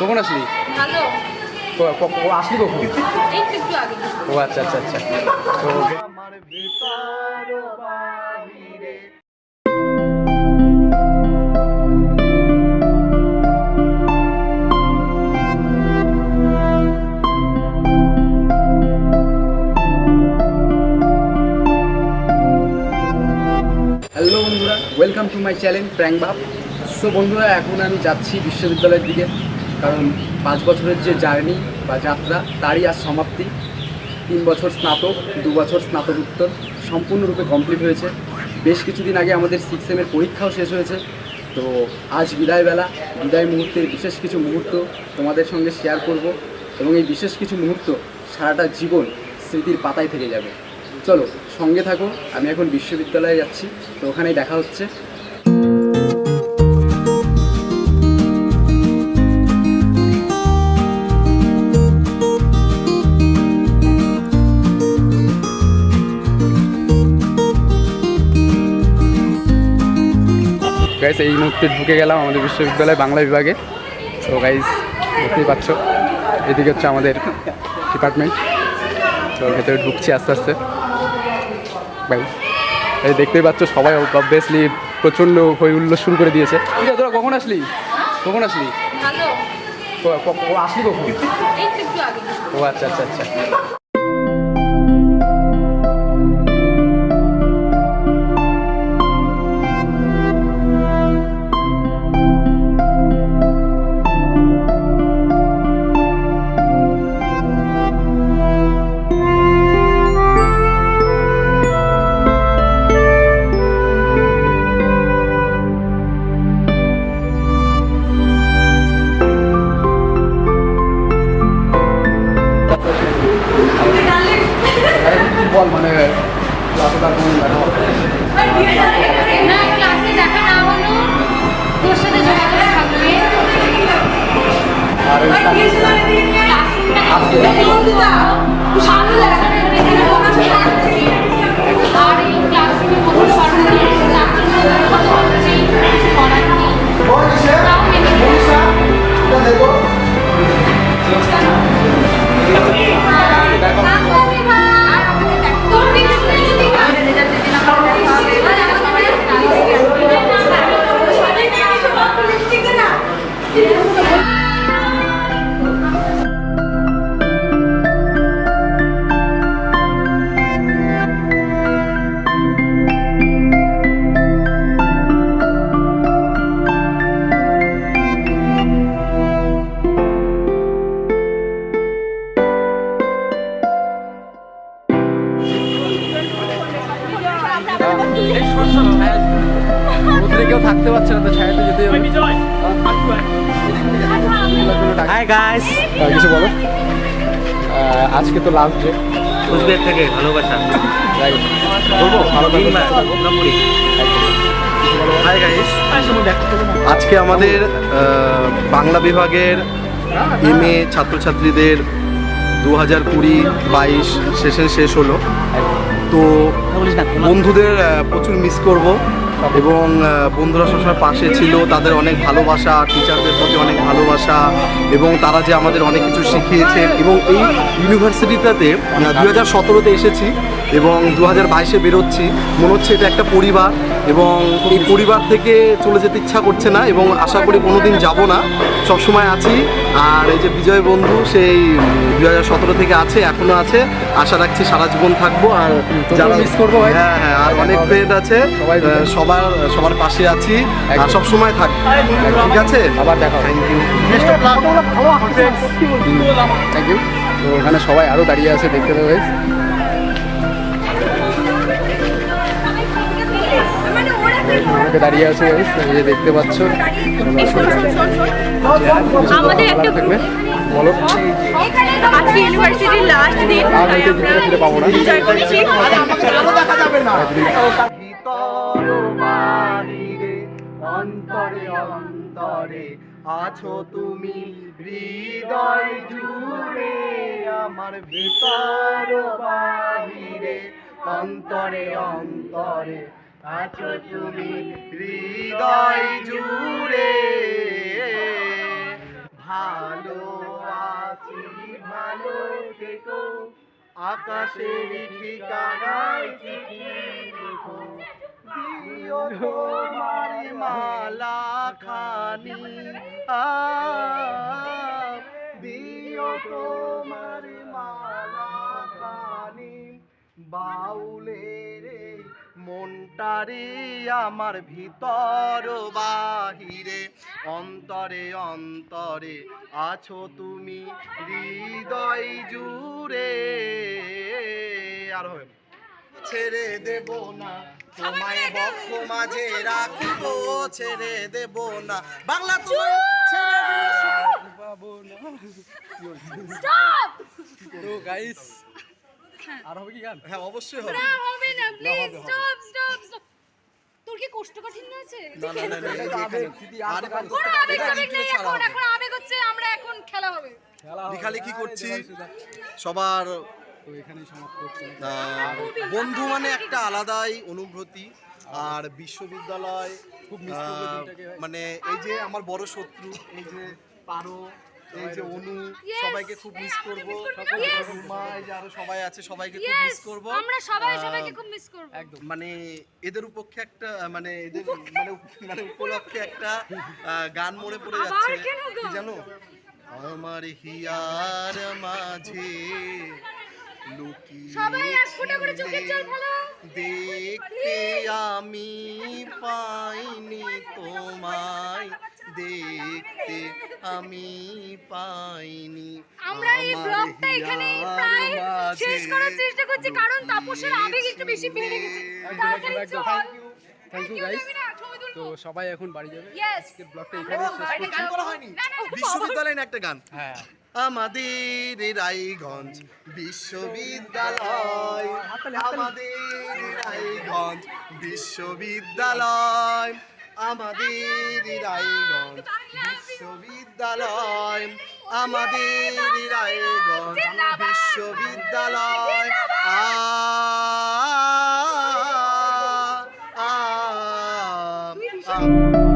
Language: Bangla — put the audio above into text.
কখন আসলি? আসলি কখন? ও আচ্ছা আচ্ছা আচ্ছা। তো হ্যালো বন্ধুরা welcome to my channel prank বাপ সো বন্ধুরা এখন আমি যাচ্ছি বিশ্ববিদ্যালয়ের দিকে। কারণ পাঁচ বছরের যে জার্নি বা যাত্রা, তারই আজ সমাপ্তি। তিন বছর স্নাতক, দু বছর স্নাতকোত্তর সম্পূর্ণরূপে কমপ্লিট হয়েছে। বেশ কিছুদিন আগে আমাদের সিক্স সেমের পরীক্ষাও শেষ হয়েছে। তো আজ বিদায়বেলা বিদায় মুহূর্তের বিশেষ কিছু মুহূর্ত তোমাদের সঙ্গে শেয়ার করব এবং এই বিশেষ কিছু মুহূর্ত সারাটা জীবন স্মৃতির পাতায় থেকে যাবে। চলো, সঙ্গে থাকো, আমি এখন বিশ্ববিদ্যালয়ে যাচ্ছি। তো ওখানেই দেখা হচ্ছে। গাইস এই মুহূর্তে ঢুকে গেলাম আমাদের বিশ্ববিদ্যালয় বাংলা বিভাগে। তো গাইস দেখতেই পাচ্ছ এদিকে হচ্ছে আমাদের ডিপার্টমেন্ট তো ভেতরে ঢুকছি আস্তে আস্তে। ভাই এই দেখতেই পাচ্ছ সবাই অবভিয়াসলি প্রচণ্ড হই উল্লাস শুরু করে দিয়েছে। তোরা কখন আসলি? কখন আসলি? আসলি কখন? তো ও আচ্ছা আচ্ছা আচ্ছা। যোগাযোগ থাকবে আর ওই রোদ্রে কেউ থাকতে পারছে না তো ছায়াতে যেতে হবে। হাই গাইস আর কিছু বলো। আজকে তো লাস্ট ডে থেকে ভালোবাসা। বলব? আজকে আমাদের বাংলা বিভাগের এম এ ছাত্রছাত্রীদের দু হাজার কুড়ি বাইশ সেশন শেষ হলো। তো বন্ধুদের প্রচুর মিস করব। এবং বন্ধুরা সবসময় পাশে ছিল, তাদের অনেক ভালোবাসা টিচারদের প্রতি অনেক ভালোবাসা, এবং তারা যে আমাদের অনেক কিছু শিখিয়েছে। এবং এই ইউনিভার্সিটিটাতে দু হাজার সতেরোতে এসেছি, এবং দু হাজার বাইশে বেরোচ্ছি। মনে হচ্ছে এটা একটা পরিবার, এবং এই পরিবার থেকে চলে যেতে ইচ্ছা করছে না, এবং আশা করি কোনোদিন যাব না। সবসময় আছি। আর এই যে বিজয় বন্ধু সেই দু হাজার সতেরো থেকে আছে এখনও আছে। আশা রাখছি সারা জীবন থাকব। আর যারা মিস করব হ্যাঁ হ্যাঁ আর অনেক ফ্রেন্ড আছে। সবাই সবার সবার পাশে আছি। আর। সব সময় থাকব ঠিক আছে? আবার দেখা থ্যাংক ইউ থ্যাংক ইউ তো ওখানে সবাই আরও দাঁড়িয়ে আছে দেখতে দেবে অনেকে দাঁড়িয়ে আছে এই যে দেখতে পাচ্ছ আমাদের একটা থাকবে বলো। আজকে ইউনিভার্সিটির লাস্ট দিন না। অন্তরে অন্তরে। আছো তুমি হৃদয় জুড়ে আমার ভিতর বাহিরে অন্তরে অন্তরে। আছো তুমি হৃদয় জুড়ে ভালো আছি, ভালো থেকো। আকাশের ঠিকানায় চিঠি লেখো। দিও তোমার মালা খানি আ মনটারে আমার ভিতর বাহিরে অন্তরে অন্তরে আছো তুমি হৃদয় জুড়ে। আর হবে ছেড়ে দেব না তোমায় বক্ষ মাঝে রাখিব ছেড়ে দেব না। বাংলা তোমায় ছেড়ে দেব স্টপ! তো গাইস আর হবে কি গান? হ্যাঁ অবশ্যই হবে। না হবে না প্লিজ স্টপ স্টপ স্টপ তোর কি কোষ্ঠকাঠিন্য আছে? কোনো আবেগ টাবেগ নেই এখন এখন আবেগ হচ্ছে আমরা এখন খেলা হবে। আরে করছি? সবার আহ, বন্ধু মানে একটা আলাদাই অনুভূতি। আর বিশ্ববিদ্যালয়। মানে এই যে আমার বড় শত্রু এই যে পারো এই যে অনু সবাইকে খুব মিস করব। মা এই যে আরও সবাই আছে সবাইকে খুব মিস করব। আমরা সবাই সবাইকে খুব মিস করব। একদম। মানে এদের উপক্ষে একটা মানে এদের মানে মানে উপলক্ষে একটা গান মনে পড়ে যাচ্ছে। জানো? আমার হিয়ার মাঝে লুকিয়ে সবাই এক ফোঁটা করে চোখের জল ফেলো। দেখতে আমি পাইনি তোমায়। দেখতে আমি পাইনি। আমরা এই ব্লগটা এখানে প্রায় শেষ করার চেষ্টা করছি কারণ তাপসের আবেগ একটু বেশি বেড়ে গেছে থ্যাংক তাড়াতাড়ি চল। থ্যাংক ইউ গাইস তো সবাই এখন বাড়ি যাবে। Yes. আজকের ব্লগটা এখানে শেষ করছি। গান করা হয়নি। না, না, না, বিশ্ববিদ্যালয়ে না একটা গান? হ্যাঁ। আমাদের রায়গঞ্জ বিশ্ববিদ্যালয়। আমাদের রায়গঞ্জ বিশ্ববিদ্যালয়। আমাদের রায়গঞ্জ বিশ্ববিদ্যালয়। আমাদের রায়গঞ্জ বিশ্ববিদ্যালয়। আ আ আ।